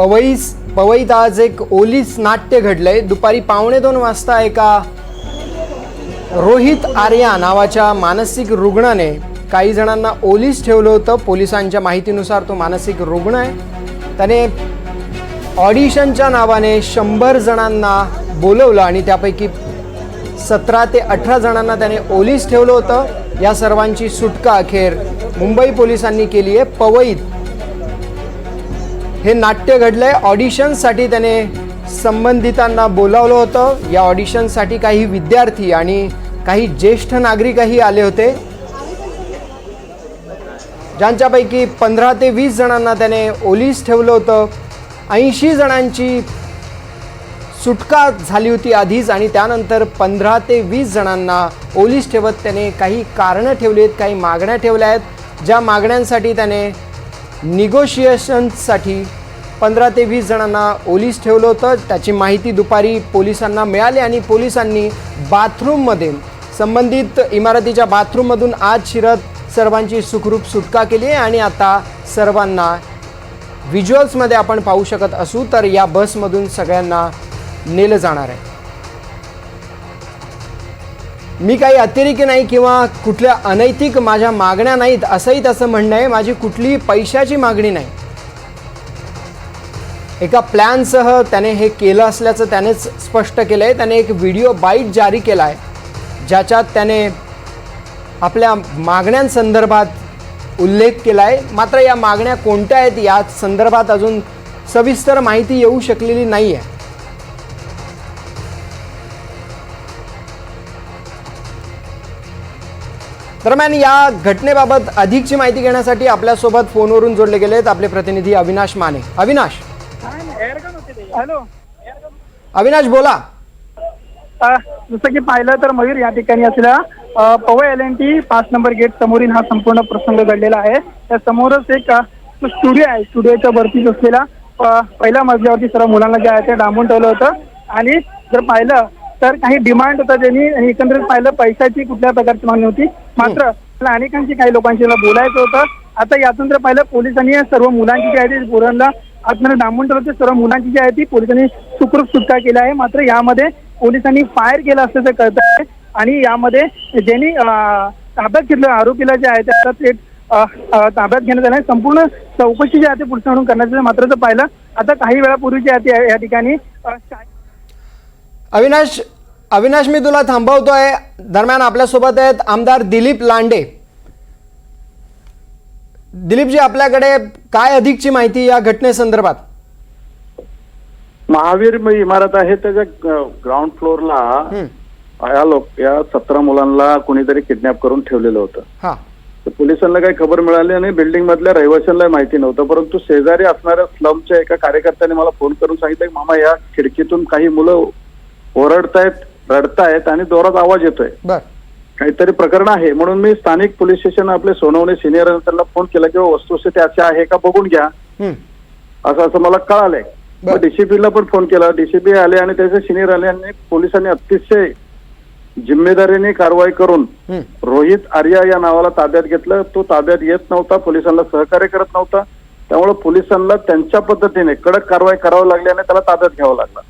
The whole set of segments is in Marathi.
पवईस पवईत आज एक ओलीस नाट्य घडलंय. दुपारी पावणे दोन वाजता एका रोहित आर्या नावाच्या मानसिक रुग्णाने काही जणांना ओलीस ठेवलं होतं. पोलिसांच्या माहितीनुसार तो मानसिक रुग्ण आहे. त्याने ऑडिशनच्या नावाने शंभर जणांना बोलवलं आणि त्यापैकी सतरा ते अठरा जणांना त्याने ओलीस ठेवलं होतं. या सर्वांची सुटका अखेर मुंबई पोलिसांनी केली आहे. पवईत हे नाट्य घडलंय. ऑडिशनसाठी त्याने संबंधितांना बोलावलं होतं. या ऑडिशनसाठी काही विद्यार्थी आणि काही ज्येष्ठ नागरिकही आले होते. ज्यांच्यापैकी पंधरा ते वीस जणांना त्याने ओलीस ठेवलं होतं. ऐंशी जणांची सुटका झाली होती आधीच आणि त्यानंतर पंधरा ते वीस जणांना ओलीस ठेवत त्याने काही कारणं ठेवली आहेत काही मागण्या ठेवल्या आहेत. ज्या मागण्यांसाठी त्याने निगोशिएशनसाठी पंधरा ते वीस जणांना ओलीस ठेवलं होतं. त्याची माहिती दुपारी पोलिसांना मिळाली आणि पोलिसांनी बाथरूममध्ये संबंधित इमारतीच्या बाथरूममधून आज शिरत सर्वांची सुखरूप सुटका केली आहे आणि आता सर्वांना व्हिज्युअल्समध्ये आपण पाहू शकत असू तर या बसमधून सगळ्यांना नेलं जाणार आहे. मी काही अतिरेकी नाही किंवा कुठल्या अनैतिक माझ्या मागण्या नाहीत असंही त्याचं म्हणणं आहे. माझी कुठलीही पैशाची मागणी नाही. एका प्लॅनसह त्याने हे केलं असल्याचं त्यानेच स्पष्ट केलं आहे. त्याने एक व्हिडिओ बाईट जारी केला आहे ज्याच्यात त्याने आपल्या मागण्यांसंदर्भात उल्लेख केला आहे. मात्र या मागण्या कोणत्या आहेत या संदर्भात अजून सविस्तर माहिती येऊ शकलेली नाही आहे दरम्यान या घटनेबाबत अधिकची माहिती घेण्यासाठी आपल्यासोबत फोनवरून जोडले गेले आहेत आपले प्रतिनिधी अविनाश माने. अविनाश. हॅलो. अविनाश बोला. जसं की पाहिलं तर मयूर या ठिकाणी असलेला पवई एल एन टी पाच नंबर गेट समोरील हा संपूर्ण प्रसंग घडलेला आहे. त्या समोरच एक स्टुडिओ आहे. स्टुडिओच्या वरतीच असलेला पहिल्या मजल्यावरती सर्व मुलांना जे आहे ते डांबून ठेवलं होतं. आणि जर पाहिलं तर काही डिमांड होता त्यांनी एकंदरीत पाहिलं पैशाची कुठल्या प्रकारची मागणी होती मात्र मला अनेकांची काही लोकांशी मला बोलायचं होतं. आता यातून जर पाहिलं पोलिसांनी या सर्व मुलांची जी आहे ती पोरांना आतमध्ये डांबून ठेवलं. ते सर्व मुलांची जी आहे ती पोलिसांनी सुखरूप सुटका केली आहे. मात्र यामध्ये पोलिसांनी फायर केलं असल्याचं कळत आहे. आणि यामध्ये ज्यांनी ताब्यात घेतलं आरोपीला जे आहे त्याला थेट ताब्यात घेण्यात आलं आहे. संपूर्ण चौकशी जी आहे ती आली. आहे. मात्र जर पाहिलं आता काही वेळापूर्वी जे आहे ते या ठिकाणी अविनाश अविनाश मी तुला थांबवतोय. दरम्यान आपल्यासोबत आहेत आमदार दिलीप लांडे. दिलीपजी आपल्याकडे काय अधिकची माहिती या घटनेसंदर्भात? महावीर म- इमारत आहे त्याच्या ग्राउंड फ्लोअरला या लोक या सतरा मुलांना कोणीतरी किडनॅप करून ठेवलेलं होतं. हा. तर पोलिसांना काही खबर मिळाली आणि बिल्डिंग मधल्या रहिवाशांना माहिती नव्हतं परंतु शेजारी असणाऱ्या स्लमच्या एका कार्यकर्त्याने मला फोन करून सांगितलं की मामा या खिडकीतून काही मुलं ओरडतायत रडतायत आणि जोरात आवाज येतोय. काहीतरी प्रकरण आहे. म्हणून मी स्थानिक पोलीस स्टेशन आपले सोनवणे सिनियर त्यांना फोन केला की बाबा वस्तुस्थिती अशी आहे का? बघून घ्या. असं असं मला कळालंय. मग डीसीपीला पण फोन केला. डीसीपी आले आणि त्याचे सिनियर आले आणि पोलिसांनी अतिशय जिम्मेदारीने कारवाई करून रोहित आर्या या नावाला ताब्यात घेतलं. तो ताब्यात येत नव्हता. पोलिसांना सहकार्य करत नव्हता. त्यामुळे पोलिसांना त्यांच्या पद्धतीने कडक कारवाई करावी लागली आणि त्याला ताब्यात घ्यावं लागलं.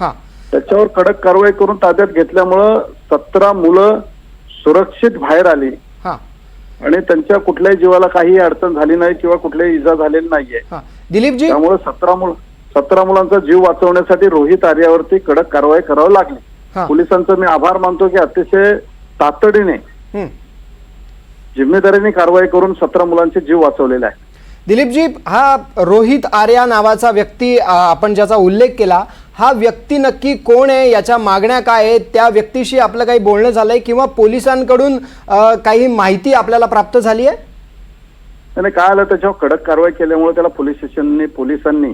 हा. त्याच्यावर कडक कारवाई करून ताब्यात घेतल्यामुळं सतरा मुलं सुरक्षित बाहेर आली. हा. आणि त्यांच्या कुठल्याही जीवाला काही अडचण झाली नाही किंवा कुठल्याही इजा झालेली नाहीये. दिलीपजी? त्यामुळे सतरा मुल सतरा मुलांचा जीव वाचवण्यासाठी रोहित आर्यावरती कडक कारवाई करावी लागली. पोलिसांचा मी आभार मानतो की अतिशय तातडीने. जिम्मेदारीने कारवाई करून सतरा मुलांचे जीव वाचवलेले आहे दिलीपजी हा रोहित आर्या नावाचा व्यक्ती आपण ज्याचा उल्लेख केला हा व्यक्ती नक्की कोण आहे याच्या मागण्या काय आहेत त्या व्यक्तीशी आपलं काही बोलणं झालंय किंवा पोलिसांकडून काही माहिती आपल्याला प्राप्त झाली आहे? त्याने काय आलं त्याच्यावर कडक कारवाई केल्यामुळे त्याला पोलीस स्टेशननी पोलिसांनी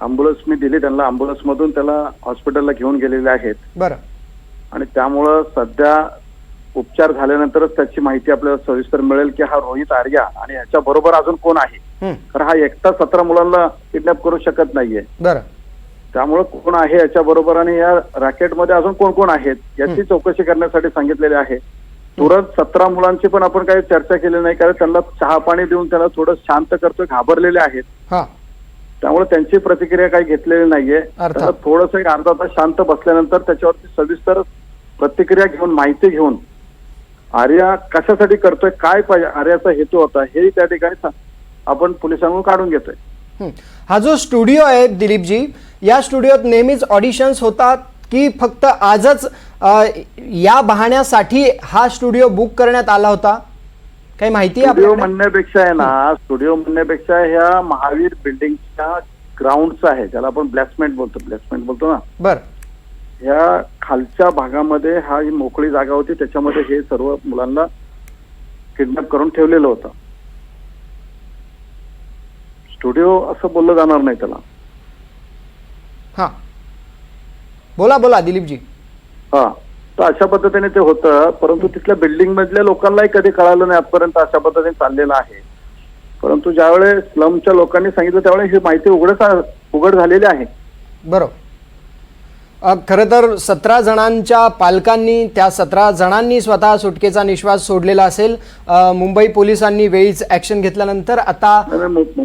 अँब्युलन्स मी दिली. त्यांना अँब्युलन्स मधून त्याला हॉस्पिटलला घेऊन गेलेले आहेत. बरं. आणि त्यामुळं सध्या उपचार झाल्यानंतरच त्याची माहिती आपल्याला सविस्तर मिळेल की हा रोहित आर्या आणि ह्याच्या बरोबर अजून कोण आहे. कारण हा एकटा सतरा मुलांना किडनॅप करू शकत नाहीये. बरं. त्यामुळे कोण आहे याच्या बरोबर आणि या रॅकेटमध्ये अजून कोण कोण आहेत याची चौकशी करण्यासाठी सांगितलेले आहे. तुरंत सतरा मुलांची पण आपण काही चर्चा केली नाही कारण त्यांना चहा पाणी देऊन त्यांना थोडं शांत करतोय घाबरलेले आहेत. हां. त्यामुळे त्यांची प्रतिक्रिया काही घेतलेली नाहीये. अर्थात. थोडंसं एक अर्धा तास शांत बसल्यानंतर त्याच्यावरती सविस्तर प्रतिक्रिया घेऊन माहिती घेऊन आर्या कशासाठी करतोय काय पाहिजे आर्याचा हेतू होता हे त्या ठिकाणी सा- आपण पोलिसांकडून काढून घेतोय. हं. हा जो स्टुडिओ आहे दिलीपजी या स्टुडिओत नेहमीच ऑडिशन्स होतात की फक्त आजच या बहाण्यासाठी हा स्टुडिओ बुक करण्यात आला होता? काही माहिती आहे स्टुडिओ? म्हणण्यापेक्षा आहे ना स्टुडिओ म्हणण्यापेक्षा ह्या महावीर बिल्डिंगच्या ग्राउंडचा आहे ज्याला आपण ब्लॅसमेंट बोलतो. ब्लॅसमेंट बोलतो ना. बरं. ह्या खालच्या भागामध्ये हा जी मोकळी जागा होती त्याच्यामध्ये हे सर्व मुलांना किडनॅप करून ठेवलेलं होतं. स्टुडिओ असं बोललं जाणार नाही त्याला. हां. बोला बोला दिलीपजी. हा. तर अशा पद्धतीने ते होतं परंतु तिथल्या बिल्डिंग मधल्या लोकांनाही कधी कळालं नाही आजपर्यंत अशा पद्धतीने चाललेलं आहे. परंतु ज्यावेळेस स्लमच्या लोकांनी सांगितलं त्यावेळेस ही माहिती उघडच उघड झालेली आहे. बरोबर. खरं तर सतरा जणांच्या पालकांनी त्या सतरा जणांनी स्वतः सुटकेचा निश्वास सोडलेला असेल. मुंबई पोलिसांनी वेळीच ऍक्शन घेतल्यानंतर आता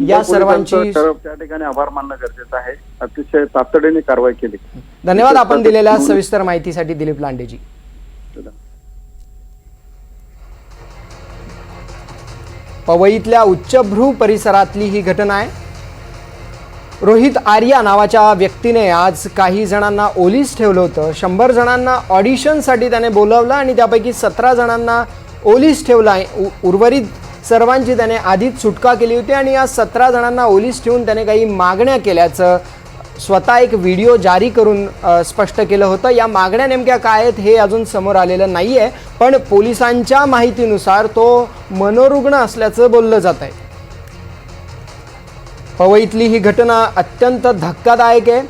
या सर्वांची त्या ठिकाणी आभार मानणं गरजेचं आहे. अतिशय तातडीने कारवाई केली. धन्यवाद आपण दिलेल्या सविस्तर माहितीसाठी दिलीप लांडेजी. पवईतल्या उच्चभ्रू परिसरातली ही घटना आहे. रोहित आर्या नावाच्या व्यक्तीने आज काही जणांना ओलीस ठेवलं होतं. शंभर जणांना ऑडिशनसाठी त्याने बोलावलं आणि त्यापैकी सतरा जणांना ओलीस ठेवला आहे. उ- उर्वरित सर्वांची त्याने आधीच सुटका केली होती आणि या सतरा जणांना ओलीस ठेवून त्याने काही मागण्या केल्याचं स्वतः एक व्हिडिओ जारी करून स्पष्ट केलं होतं. या मागण्या नेमक्या काय आहेत हे अजून समोर आलेलं नाही आहे पण पोलिसांच्या माहितीनुसार तो मनोरुग्ण असल्याचं बोललं जात आहे पवईतली ही घटना अत्यंत धक्कादायक आहे.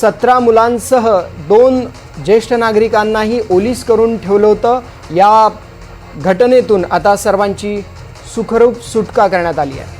सतरा मुलांसह दोन ज्येष्ठ नागरिकांनाही ओलीस करून ठेवलं होतं. या घटनेतून आता सर्वांची सुखरूप सुटका करण्यात आली आहे.